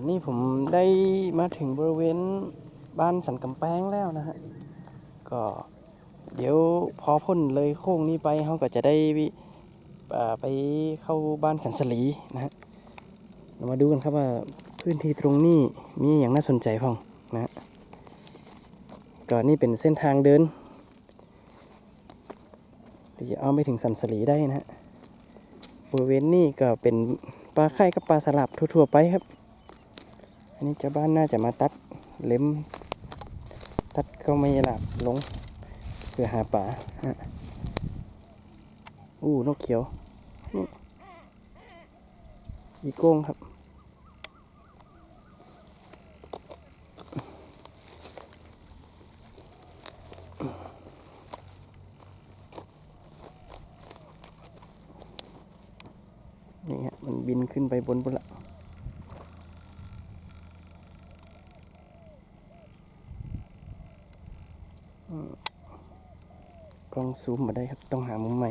อนนี้ผมได้มาถึงบริเวณบ้านสันกำแพงแล้วนะฮะ ก็เดี๋ยวพอพ้นเลยโค้งนี้ไปเขาก็จะได้ไปเข้าบ้านสันสลีนะฮะเรามาดูกันครับว่าพื้นที่ตรงนี้มีอย่างน่าสนใจพ้องนะฮะก็นี่เป็นเส้นทางเดินที่จะเอาไปถึงสันสลีได้นะฮะบริเวณนี้ก็เป็นปลาไข่กับปลาสลับทั่วๆไปครับ อันนี้เจ้าบ้านน่าจะมาตัดเล็ม ตัดก็ไม่หลับลงเพื่อหาป่าฮะอู้นกเขียวนี่อีโก้งครับ นี่ฮะมันบินขึ้นไปบนบนละ ล้องซูมมาได้ครับ ต้องหามุมใหม่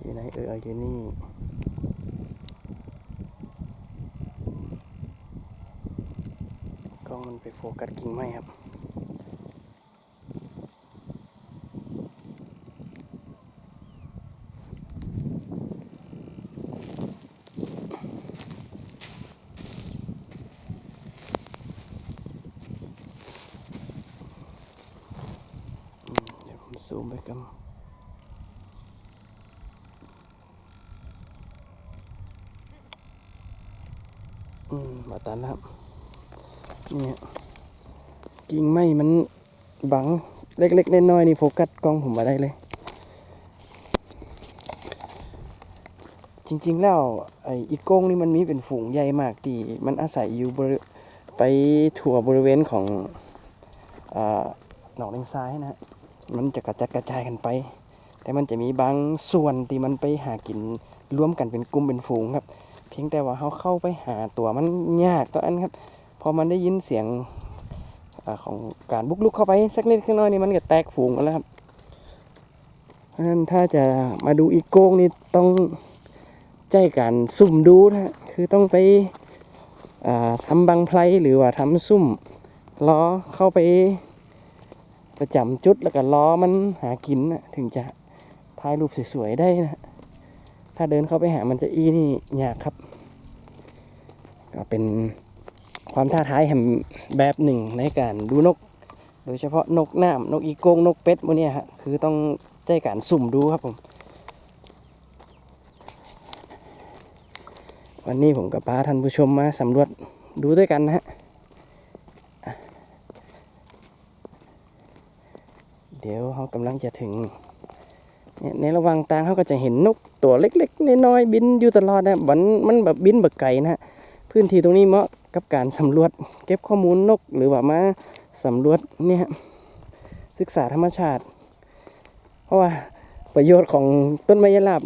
อยู่ไหนเอออยู่นี่กล้องมันไปโฟกัสกิ่งไม้ครับ อืมเดี๋ยวผม ซูมไปกันอืมมาตันครับ เนี่ยกิ่งไม้มันบังเล็กๆน้อยๆนี่โฟกัสกล้องผมมาได้เลย จริง ๆ แล้วไอ้อีโก้งนี่มันมีเป็นฝูงใหญ่มากที่มันอาศัยอยู่บริไปทั่วบริเวณของอ่าหนองเลงซ้ายนะฮะ มันจะกระจัดกระจายกันไป แต่มันจะมีบางส่วนที่มันไปหากินร่วมกันเป็นกลุ่มเป็นฝูงครับ เพียงแต่ว่าเขาเข้าไปหาตัวมันยากตัวอันครับ พอมันได้ยินเสียงอของการบุกลุกเข้าไปสักนิดข้างน้อยนี่มันก็แตกฝูงกันแล้วครับเพราะฉะนั้นถ้าจะมาดูอีโก้งนี่ต้องใจการซุ่มดูนะฮะคือต้องไปอ่าทำบังไพลหรือว่าทำซุ่มล้อเข้าไป ประจำจุดแล้วก็ล้อมันหากินนะถึงจะถ่ายรูปสวยๆได้นะ ถ้าเดินเข้าไปหามันจะอีนี่ยากครับก็เป็นความท้าทายแห่งแบบหนึ่งในการดูนก โดยเฉพาะนกน้ำนกอีโกงนกเป็ดพวกนี้ฮะคือต้องใจการสุ่มดูครับผม วันนี้ผมกับป้าท่านผู้ชมมาสำรวจดูด้วยกันนะฮะ เดี๋ยวเขากำลังจะถึงเนี่ยในระหว่างทางเขาก็จะเห็นนกตัวเล็กๆน้อยๆบินอยู่ตลอดนะมันมันแบบบินแบบไก่นะฮะพื้นที่ตรงนี้เหมาะกับการสำรวจ เก็บข้อมูลนกหรือว่ามาสำรวจเนี่ยศึกษาธรรมชาติ เพราะว่าประโยชน์ของต้นไม้ยลาบ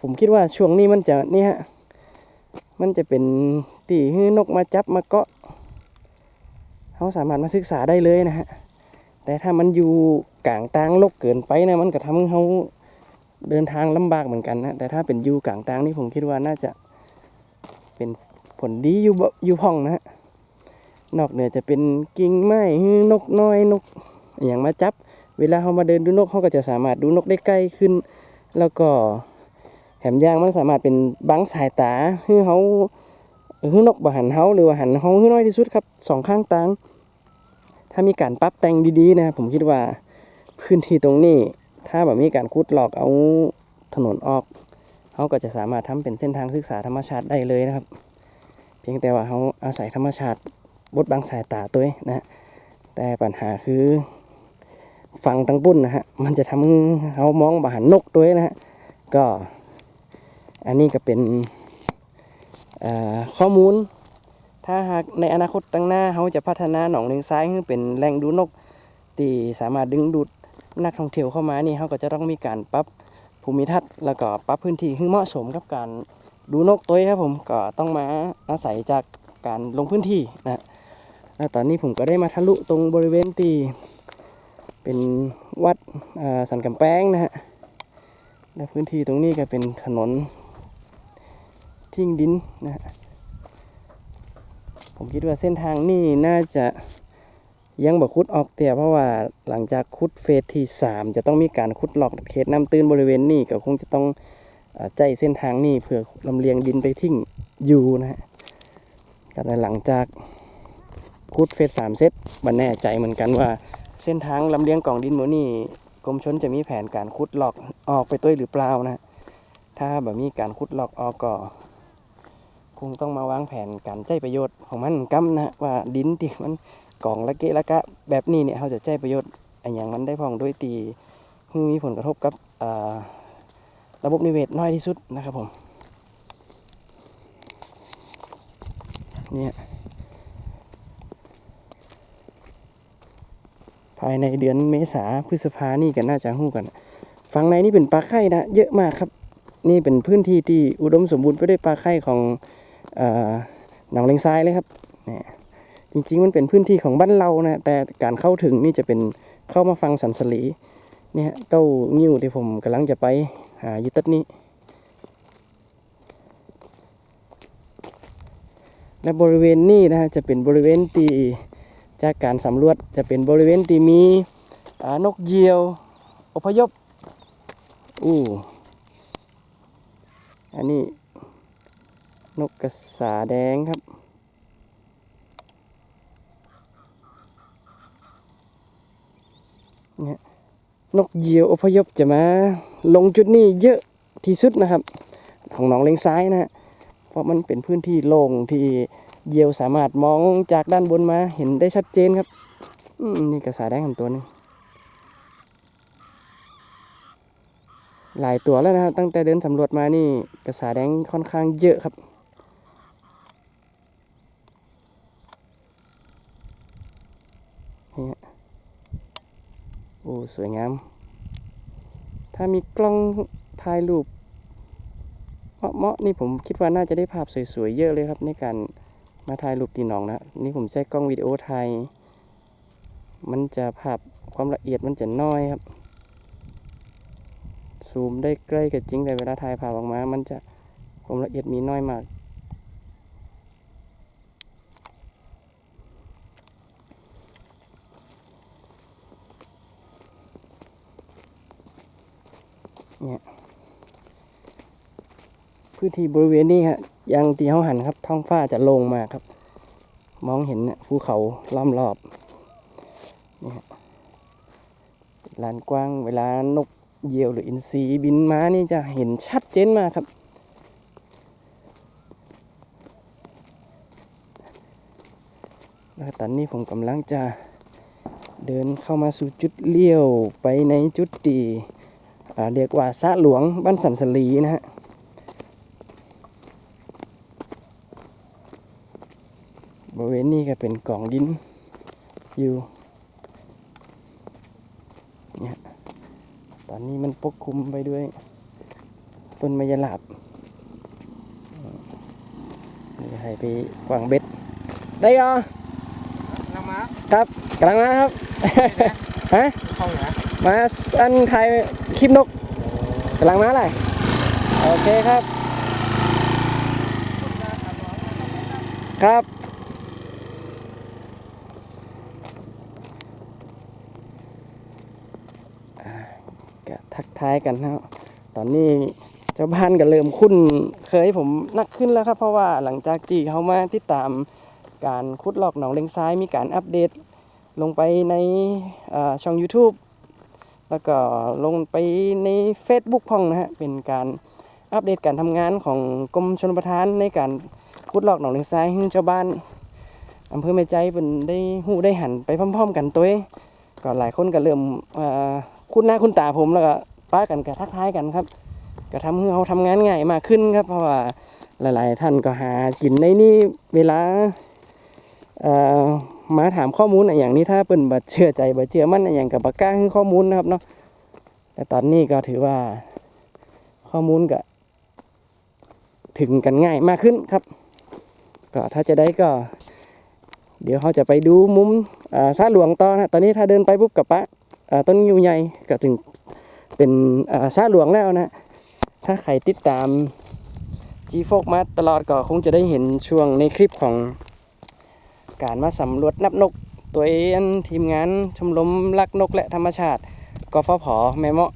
ผมคิดว่าช่วงนี้มันจะเนี่ยมันจะเป็นตีให้นกมาจับมาเกาะเขาสามารถมาศึกษาได้เลยนะฮะแต่ถ้ามันอยู่ กลางทางโลกเกินไปนะมันก็ทำให้เขาเดินทางลำบากเหมือนกันนะแต่ถ้าเป็นยูกลางทางนี่ผมคิดว่าน่าจะเป็นผลดีอยู่บ่อยู่พ่องนะนอกเหนือจะเป็นกิ่งไม้นกน้อยนกอย่างมาจับ เวลาเขามาเดินดูนกเขาก็จะสามารถดูนกได้ใกล้ขึ้น แล้วก็แหมยางมันสามารถเป็นบังสายตาให้เขาให้นกบ่หันเขาหรือว่าหันเขาให้น้อยที่สุดครับสองข้างตางถ้ามีการปรับแต่งดีๆนะผมคิดว่า พื้นที่ตรงนี้ ถ้าแบบมีการขุดหลอกเอาถนนออกเขาก็จะสามารถทำเป็นเส้นทางศึกษาธรรมชาติได้เลยนะครับ เพียงแต่ว่าเขาอาศัยธรรมชาติบดบังสายตาตัวนะฮะแต่ปัญหาคือฟังตั้งปุ้นนะฮะมันจะทำให้เขามองบาหันนกตัวนะฮะก็อันนี้ก็เป็นข้อมูล ถ้าหากในอนาคตตั้งหน้าเขาจะพัฒนาหนองเลงซ้ายให้เป็นแหล่งดูนกที่สามารถดึงดูด นักท่องเที่ยวเข้ามานี่เขาก็จะต้องมีการปรับภูมิทัศน์แล้วก็ปรับพื้นที่ให้เหมาะสมกับการดูนกตัวครับผมก็ต้องมาอาศัยจากการลงพื้นที่นะแล้วตอนนี้ผมก็ได้มาทะลุตรงบริเวณที่เป็นวัดอ่าสันกำแพงนะฮะและพื้นที่ตรงนี้ก็เป็นถนนทิ้งดินนะฮะผมคิดว่าเส้นทางนี่น่าจะ ยังบ่คุดออกเตี่ยเพราะว่าหลังจากคุดเฟสที่สามจะต้องมีการคุดหลอกเขตน้ำตื้นบริเวณนี้ก็คงจะต้องใจเส้นทางนี้เพื่อลำเลียงดินไปทิ้งอยู่นะฮะก็แต่หลังจากคูดเฟสสามเซตบันแน่ใจเหมือนกันว่า เส้นทางลำเลียงกล่องดินหมูนี่กรมชนจะมีแผนการขุดหลอกออกไปตัวยหรือเปล่านะถ้าแบบมีการขุดหลอกออกก็คงต้องมาวางแผนการใจประโยชน์ของมันกำนะว่าดินที่มัน กล่องละเกะละกะแบบนี้เนี่ยเขาจะใจประโยชน์อนอย่างมันได้พองโดยตีมีผลกระทบกับระบบนิเวศน้อยที่สุดนะครับผมเนี่ยภายในเดือนเมษาพฤษภานี่กันน่าจะหู้กันฝั่งในนี่เป็นปลาไข่นะเยอะมากครับ นี่เป็นพื้นที่ที่อุดมสมบูรณ์ไปด้วยปลาไข่ของอหนองเลงทรายเลยครับเนี่ย จริงๆมันเป็นพื้นที่ของบ้านเรานะแต่การเข้าถึงนี่จะเป็นเข้ามาฟังสันสลีเนี่ยเก้านิ้วที่ผมกำลังจะไปหายุตัดนี้ และบริเวณนี้นะฮะจะเป็นบริเวณที่จากการสำรวจจะเป็นบริเวณที่มีนกเหยี่ยวอพยพอู้อันนี้นกกระสาแดงครับ นกเหยี่ยวอพยพจะมาลงจุดนี้เยอะที่สุดนะครับ ของหนองเลงซ้ายนะฮะเพราะมันเป็นพื้นที่โล่งที่เหยี่ยวสามารถมองจากด้านบนมาเห็นได้ชัดเจนครับนี่กระสาแดงของตัวหนึงหลายตัวแล้วนะครับตั้งแต่เดินสำรวจมานี่กระสาแดงค่อนข้างเยอะครับ นี่ฮะ โอ้ สวยงาม ถ้ามีกล้องถ่ายรูปเหมาะๆนี่ผมคิดว่าน่าจะได้ภาพสวยๆเยอะเลยครับ ในการมาถ่ายรูปตีหนองนะ นี่ผมใช้กล้องวิดีโอถ่ายมันจะภาพความละเอียดมันจะน้อยครับ ซูมได้ใกล้กับจริงแต่เวลาถ่ายภาพออกมา มันจะความละเอียดมีน้อยมาก พื้นที่บริเวณนี้ฮะยังตีเขาหันครับ ท้องฟ้าจะลงมาครับ มองเห็นเนี่ยภูเขาล้อมรอบนี่ฮะลานกว้างเวลานกเหยี่ยวหรืออินทรีบินมานี่จะเห็นชัดเจนมากครับแล้วตอนนี้ผมกำลังจะเดินเข้ามาสู่จุดเลี้ยวไปในจุดที่อ่า เรียกว่าสระหลวงบ้านสันสลีนะฮะบริเวณนี้ก็เป็นกล่องดินอยู่เนี่ยตอนนี้มันปกคลุมไปด้วยต้นมะยาลาบนี่ให้ไปวางเบ็ด ได้เหรอน้ำมาครับกำลังมาครับ ฮะเข้าเหรอ มาอันถ่ายคลิปนกกำลังมาเลยโอเคครับ ครับก็ทักทายกันนะครับ ตอนนี้เจ้าบ้านก็เริ่มคุ้นเคยผมนักขึ้นแล้วครับ เพราะว่าหลังจากที่เขามาติดตามการคุดลอกหนองเลงซ้ายมีการอัปเดตลงไปในช่อง YouTube แล้วก็ลงไปใน Facebook พ่องนะฮะ เป็นการอัปเดตการทำงานของกรมชนประทานในการขุดลอกหนองเลงทรายให้ชาวบ้านอำเภอแม่ใจเป็นได้หูได้หันไปพร้อม ๆ กันตัวก็หลายคนก็เริ่มอ่าคุ้นหน้าคุ้นตาผมแล้วก็ป้ากันก็ทักทายกันครับก็ทำให้เราทำงานง่ายมากขึ้นครับ เพราะว่าหลาย ๆ ท่านก็หากินในนี่เวลา มาถามข้อมูลอะไรอย่างนี้ถ้าเป็นบัเชื่อใจบัเชื่อมั่นอะไรอย่างกับบักล้าให้ข้อมูลนะครับเนาะแต่ตอนนี้ก็ถือว่าข้อมูลก็ถึงกันง่ายมากขึ้นครับ ก็ถ้าจะได้ก็ เดี๋ยวเขาจะไปดูมุมอ่าซาหลวงต่อนะตอนนี้ถ้าเดินไปปุ๊บกับปะต้นงิ้วใหญ่ก็ถึงเป็นอ่าซาหลวงแล้วนะถ้าใครติดตาม G f o มาตลอดก็คงจะได้เห็นช่วงในคลิปของ การมาสำรวจนับนก ตัวเองทีมงานชมรมรักนกและธรรมชาติกฟผแม่เมาะ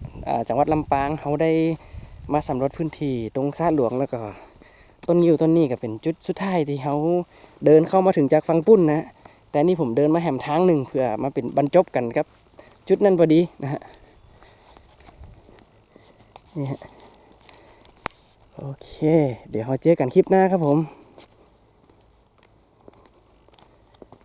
จังหวัดลำปางเขาได้มาสำรวจพื้นที่ตรงซาหลวงแล้วก็ต้นยิวต้นนี้ก็เป็นจุดสุดท้ายที่เขาเดินเข้ามาถึงจากฟังปุ้นนะแต่นี่ผมเดินมาแหมทางหนึ่งเพื่อมาเป็นบรรจบกันครับ จุดนั้นพอดีนะฮะนี่ฮะโอเค เดี๋ยวเราเจอกันคลิปหน้าครับผม